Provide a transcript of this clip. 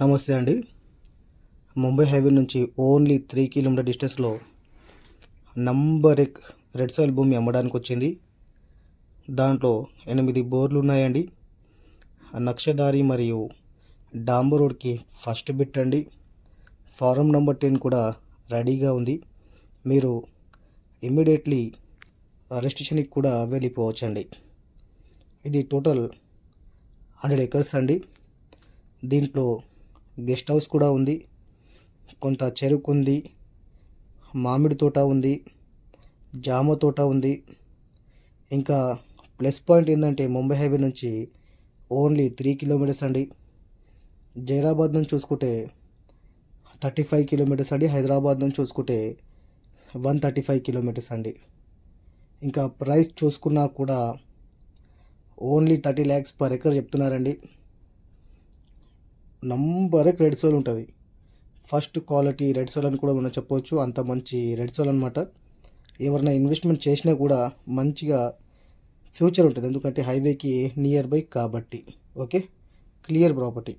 నమస్తే అండి. ముంబై హైవే నుంచి ఓన్లీ త్రీ కిలోమీటర్ డిస్టెన్స్లో నంబర్ ఎక్ రెడ్ సాయిల్ భూమి అమ్మడానికి వచ్చింది. దాంట్లో ఎనిమిది బోర్లు ఉన్నాయండి. నక్షదారి మరియు డాంబర్ రోడ్కి ఫస్ట్ బిట్ అండి. ఫారం నెంబర్ టెన్ కూడా రెడీగా ఉంది. మీరు ఇమ్మీడియట్లీ రిజిస్ట్రేషన్కి కూడా వెళ్ళిపోవచ్చండి. ఇది టోటల్ హండ్రెడ్ ఎకర్స్ అండి. దీంట్లో గెస్ట్ హౌస్ కూడా ఉంది. కొంత చెరుకు ఉంది. మామిడి తోట ఉంది. జామ తోట ఉంది. ఇంకా ప్లస్ పాయింట్ ఏంటంటే ముంబై హైవే నుంచి ఓన్లీ త్రీ కిలోమీటర్స్ అండి. జైరాబాద్ నుంచి చూసుకుంటే థర్టీ ఫైవ్ కిలోమీటర్స్ అండి. హైదరాబాద్ నుంచి చూసుకుంటే వన్ థర్టీ ఫైవ్ కిలోమీటర్స్ అండి. ఇంకా ప్రైస్ చూసుకున్నా కూడా only thirty lakhs per acre చెప్తున్నారండి. నంబరే రెడ్ సోల్ ఉంటుంది. ఫస్ట్ క్వాలిటీ రెడ్ సోల్ అని కూడా మనం చెప్పవచ్చు అంత మంచి రెడ్ సోల్ అనమాట ఎవరైనా ఇన్వెస్ట్మెంట్ చేసినా కూడా మంచిగా ఫ్యూచర్ ఉంటుంది. ఎందుకంటే హైవేకి నియర్ బై కాబట్టి. ఓకే? Clear property.